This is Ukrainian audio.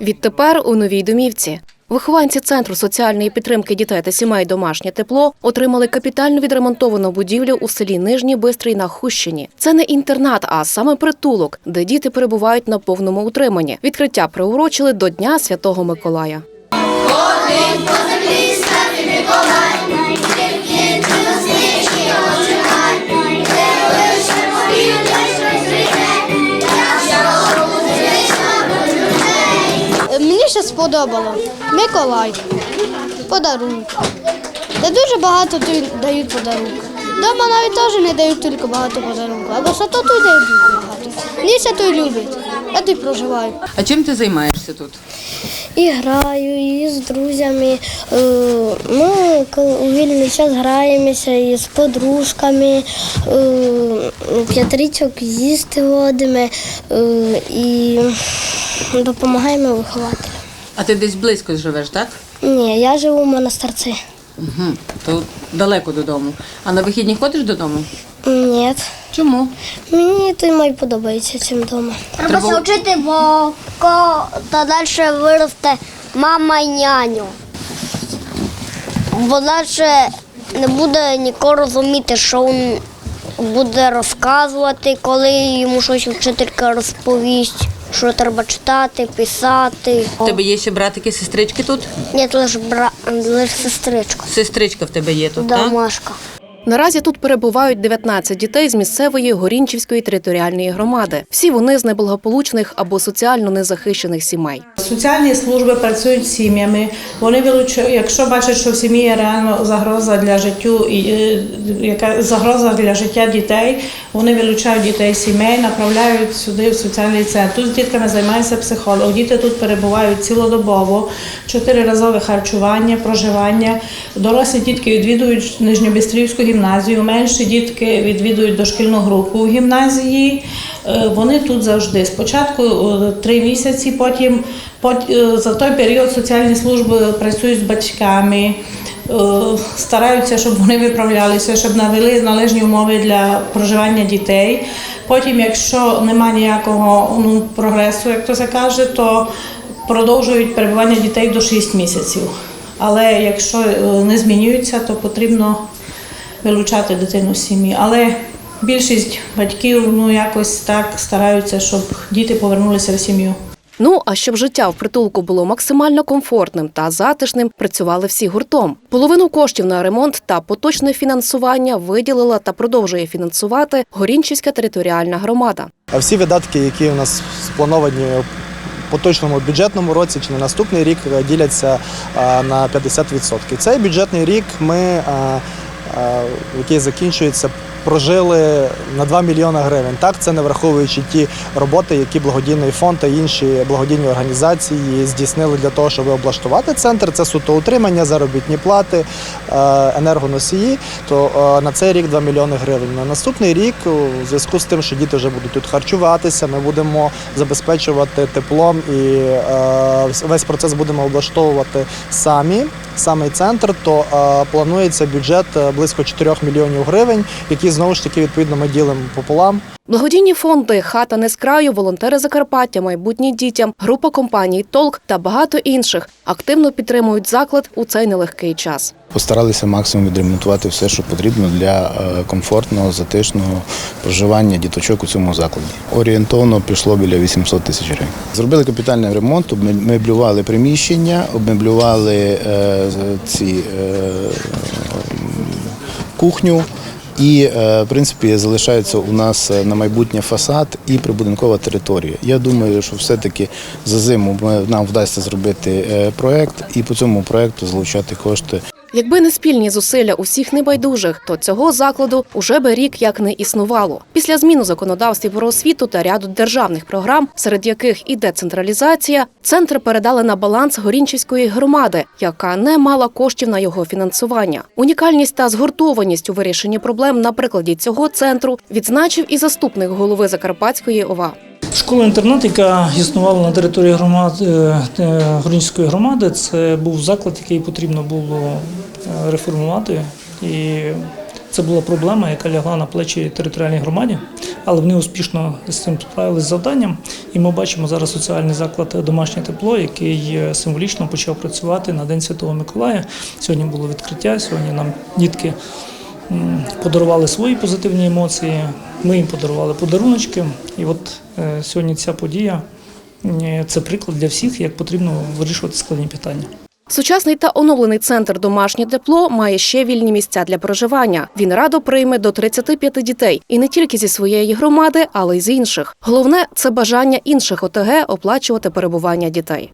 Відтепер у новій домівці. Вихованці центру соціальної підтримки дітей та сімей домашнє тепло отримали капітально відремонтовану будівлю у селі Нижній Бистрий на Хущині. Це не інтернат, а саме притулок, де діти перебувають на повному утриманні. Відкриття приурочили до Дня Святого Миколая. Сподобало. Миколай. Подарунки. Де дуже багато тут дають подарунки. Дома навіть теж не дають тільки багато подарунків, а висоту тут дають дуже багато. Мені ще той любить. Я тут проживаю. А чим ти займаєшся тут? І граю, і з друзями. Е, Ми у вільний час граємося і з подружками, е, їсти водимо е, і допомагаємо вихователям. А ти десь близько живеш, так? Ні, я живу в монастирці. Угу. То далеко додому. А на вихідні ходиш додому? Ні. Чому? Мені той май подобається цим вдома. Треба Треба- вчити, бо ко- то далі виросте мама й няню. Бо далі не буде ніколи розуміти, що він буде розказувати, коли йому щось вчителька розповість, що треба читати, писати. У тебе є ще братики, сестрички тут? Ні, лише бра... лише сестричка, Сестричка в тебе є тут, так? домашка. Наразі тут перебувають 19 дітей з місцевої Горінчівської територіальної громади. Всі вони з неблагополучних або соціально незахищених сімей. Соціальні служби працюють з сім'ями. Вони вилучають, якщо бачать, що в сім'ї є реально загроза для життю і е, яка загроза для життя дітей, вони вилучають дітей сімей, направляють сюди в соціальний центр. Тут з дітками займається психолог. Діти тут перебувають цілодобово, чотириразове харчування, проживання. Дорослі дітки відвідують Нижньобістрівську гімназію, менші дітки відвідують дошкільну групу у гімназії. Е, Вони тут завжди. Спочатку е, три місяці, потім пот- е, за той період соціальні служби працюють з батьками, стараються, щоб вони виправлялися, щоб навели належні умови для проживання дітей. Потім, якщо немає ніякого ну, прогресу, як то це каже, то продовжують перебування дітей до 6 місяців. Але якщо е, не змінюються, то потрібно вилучати дитину з сім'ї. Але більшість батьків ну якось так стараються, щоб діти повернулися в сім'ю. Ну а щоб життя в притулку було максимально комфортним та затишним, працювали всі гуртом. Половину коштів на ремонт та поточне фінансування виділила та продовжує фінансувати Горінчівська територіальна громада. А всі видатки, які у нас сплановані поточному бюджетному році чи на наступний рік, е, діляться е, на 50%. Цей бюджетний рік ми, е, який закінчується, прожили на 2 мільйони гривень. Так, це не враховуючи ті роботи, які благодійний фонд та інші благодійні організації здійснили для того, щоб облаштувати центр. Це суто утримання, заробітні плати, е, енергоносії. То е, на цей рік 2 мільйони гривень. На наступний рік, у зв'язку з тим, що діти вже будуть тут харчуватися, ми будемо забезпечувати теплом і е, весь процес будемо облаштовувати самі. Самий центр, то планується бюджет близько 4 мільйонів гривень, які знову ж таки відповідно ми ділимо пополам. Благодійні фонди Хата не з краю, волонтери Закарпаття, майбутні дітям, група компаній Толк та багато інших активно підтримують заклад у цей нелегкий час. Постаралися максимум відремонтувати все, що потрібно для е, комфортного, затишного проживання діточок у цьому закладі. Орієнтовно пішло біля 800 тисяч гривень. Зробили капітальний ремонт, обмеблювали приміщення, обмеблювали е, ці е, кухню. І, е, в принципі, залишається у нас е, на майбутнє фасад і прибудинкова територія. Я думаю, що все-таки за зиму нам вдасться зробити е, проект і по цьому проекту залучати кошти Якби не спільні зусилля усіх небайдужих, то цього закладу уже би рік як не існувало. Після зміну законодавстві про освіту та ряду державних програм, серед яких і децентралізація, центр передали на баланс Горінчівської громади, яка не мала коштів на його фінансування. Унікальність та згуртованість у вирішенні проблем на прикладі цього центру відзначив і заступник голови Закарпатської ОВА. Школа-інтернат, яка існувала на території громади, е, Горінської громади, це був заклад, який потрібно було е, реформувати. І Це була проблема, яка лягла на плечі територіальній громаді, але вони успішно з цим справилися з завданням. І ми бачимо зараз соціальний заклад домашнє тепло, який е, символічно почав працювати на День Святого Миколая. Сьогодні було відкриття. Сьогодні нам дітки подарували свої позитивні емоції. Ми їм подарували подаруночки. І от е, сьогодні ця подія е, це приклад для всіх, як потрібно вирішувати складні питання. Сучасний та оновлений центр домашнє тепло має ще вільні місця для проживання. Він радо прийме до 35 дітей і не тільки зі своєї громади, але й з інших. Головне це бажання інших ОТГ оплачувати перебування дітей.